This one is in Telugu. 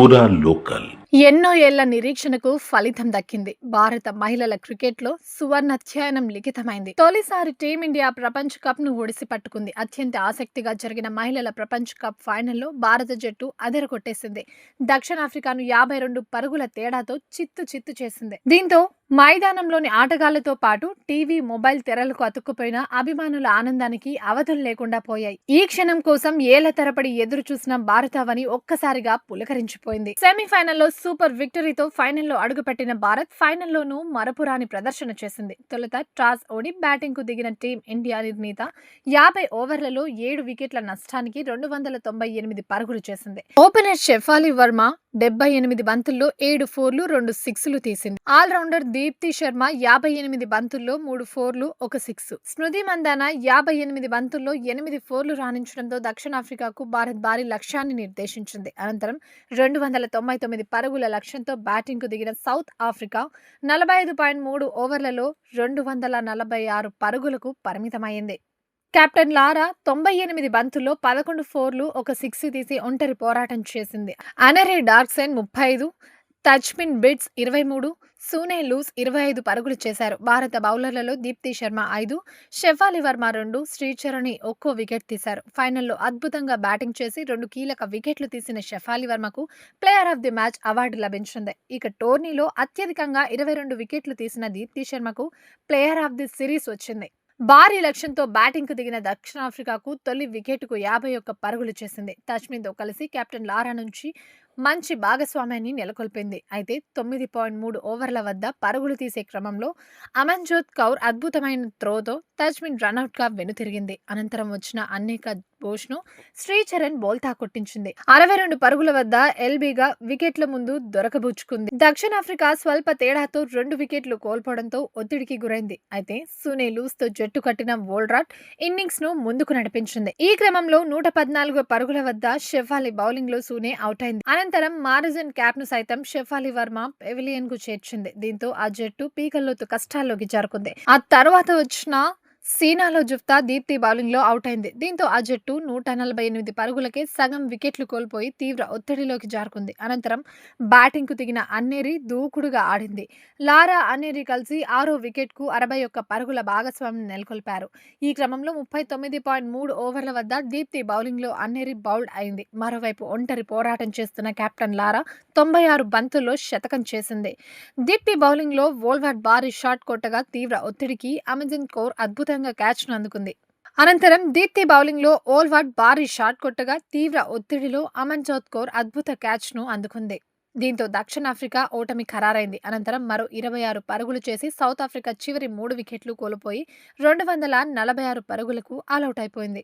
ওরা লোকাল। ఎన్నో ఏళ్ళ నిరీక్షణకు ఫలితం దక్కింది. భారత మహిళల క్రికెట్లో సువర్ణ అధ్యయనం లిఖితమైంది. తొలిసారి టీమిండియా ప్రపంచ కప్ను ఒడిసి పట్టుకుంది అత్యంత ఆసక్తిగా జరిగిన మహిళల ప్రపంచ కప్ ఫైనల్లో భారత జట్టు అదరగొట్టేసింది. దక్షిణాఫ్రికాను యాభై రెండు పరుగుల తేడాతో చిత్తు చిత్తు చేసింది. దీంతో మైదానంలోని ఆటగాళ్ళతో పాటు టీవీ మొబైల్ తెరలకు అతుక్కుపోయిన అభిమానుల ఆనందానికి అవధులు లేకుండా పోయాయి. ఈ క్షణం కోసం ఏళ్ళ తరబడి ఎదురు చూసిన భారతావని ఒక్కసారిగా పులకరించిపోయింది. సెమీఫైనల్లో సూపర్ విక్టరీతో ఫైనల్లో అడుగుపెట్టిన భారత్ ఫైనల్లోనూ మరపురాని ప్రదర్శన చేసింది. తొలుత టాస్ ఓడి బ్యాటింగ్కు దిగిన టీం ఇండియా నిర్ణీత యాభై ఓవర్లలో ఏడు వికెట్ల నష్టానికి రెండు వందల తొంభై ఎనిమిది పరుగులు చేసింది. ఓపెనర్ షెఫాలి వర్మ డెబ్బై ఎనిమిది బంతుల్లో ఏడు ఫోర్లు రెండు సిక్స్లు తీసింది. ఆల్రౌండర్ దీప్తి శర్మ యాభై ఎనిమిది బంతుల్లో మూడు ఫోర్లు ఒక సిక్స్. స్మృతి మందాన యాభై ఎనిమిది బంతుల్లో ఎనిమిది ఫోర్లు రాణించడంతో దక్షిణాఫ్రికాకు భారత్ భారీ లక్ష్యాన్ని నిర్దేశించింది. అనంతరం రెండు వందల తొంభై తొమ్మిది పరుగుల లక్ష్యంతో బ్యాటింగ్కు దిగిన సౌత్ ఆఫ్రికా నలభై ఐదు పాయింట్ మూడు ఓవర్లలో రెండు వందల నలభై ఆరు పరుగులకు పరిమితమైంది. కెప్టెన్ లారా తొంభై ఎనిమిది బంతుల్లో పదకొండు ఫోర్లు ఒక సిక్స్ తీసి ఒంటరి పోరాటం చేసింది. అనరే డార్క్సైన్ ముప్పై ఐదు టచ్మిన్ బిట్స్ ఇరవై మూడు సూనే లూస్ ఇరవై ఐదు పరుగులు చేశారు. భారత బౌలర్లలో దీప్తి శర్మ ఐదు షెఫాలి వర్మ రెండు శ్రీచరణి ఒక్కో వికెట్ తీశారు. ఫైనల్లో అద్భుతంగా బ్యాటింగ్ చేసి రెండు కీలక వికెట్లు తీసిన Shefali వర్మకు player of the match award లభించింది. ఇక టోర్నీలో అత్యధికంగా ఇరవై రెండు వికెట్లు తీసిన దీప్తి శర్మకు ప్లేయర్ ఆఫ్ ది సిరీస్ వచ్చింది. భారీ లక్ష్యంతో బ్యాటింగ్కు దిగిన దక్షిణాఫ్రికాకు తొలి వికెట్కు యాభై ఒక్క పరుగులు చేసింది. తచ్మిన్తో కలిసి కెప్టెన్ లారా నుంచి మంచి భాగస్వామ్యాన్ని నెలకొల్పింది. అయితే తొమ్మిది పాయింట్ మూడు ఓవర్ల వద్ద పరుగులు తీసే క్రమంలో అమన్జోత్ కౌర్ అద్భుతమైన త్రోతో తజ్మిన్ రన్అట్గా వెనుతిరిగింది. అనంతరం వచ్చిన అనేక బోష్ను శ్రీచరణ్ బోల్తా కొట్టించింది. అరవై రెండు పరుగుల వద్ద ఎల్బీగా వికెట్ల ముందు దొరకబుచ్చుకుంది. దక్షిణాఫ్రికా స్వల్ప తేడాతో రెండు వికెట్లు కోల్పోవడంతో ఒత్తిడికి గురైంది. అయితే సునే లూస్తో జట్టు కట్టిన వోల్డ్రాట్ ఇన్నింగ్స్ను ముందుకు నడిపించింది. ఈ క్రమంలో నూట పద్నాలుగు పరుగుల వద్ద షెఫాలి బౌలింగ్లో సూనే అవుట్ అయింది. అనంతరం మారిజన్ క్యాప్ను సైతం షెఫాలి వర్మ పెవిలియన్కు చేర్చింది. దీంతో ఆ జట్టు పీకల్లోతు కష్టాల్లోకి జారుకుంది. ఆ తర్వాత వచ్చిన సీనాలో జుఫ్తా దీప్తి బౌలింగ్లో అవుట్ అయింది దీంతో ఆ జట్టు నూట నలభై ఎనిమిది పరుగులకే సగం వికెట్లు కోల్పోయి తీవ్ర ఒత్తిడిలోకి జారుకుంది. అనంతరం బ్యాటింగ్కు దిగిన అన్నేరి దూకుడుగా ఆడింది. లారా అన్నేరి కలిసి ఆరో వికెట్కు అరవై ఒక్క పరుగుల భాగస్వామ్యం నెలకొల్పారు. ఈ క్రమంలో ముప్పై తొమ్మిది పాయింట్ మూడు ఓవర్ల వద్ద దీప్తి బౌలింగ్లో అన్నేరి బౌల్డ్ అయింది. మరోవైపు ఒంటరి పోరాటం చేస్తున్న కెప్టెన్ లారా తొంభై ఆరు బంతుల్లో శతకం చేసింది. దీప్తి బౌలింగ్లో వోల్వాట్ భారీ షాట్ కొట్టగా తీవ్ర ఒత్తిడికి అమెజన్ కోర్ అద్భుతంగా అద్భుతంగా క్యాచ్ను అందుకుంది అనంతరం దీప్తి బౌలింగ్లో ఓల్వాట్ భారీ షాట్ కొట్టగా తీవ్ర ఒత్తిడిలో అమన్జోత్ కౌర్ అద్భుత క్యాచ్ను అందుకుంది. దీంతో దక్షిణాఫ్రికా ఓటమి ఖరారైంది. అనంతరం మరో ఇరవై ఆరు పరుగులు చేసి సౌత్ ఆఫ్రికా చివరి మూడు వికెట్లు కోల్పోయి రెండు వందల నలభై ఆరు పరుగులకు ఆలౌట్ అయిపోయింది.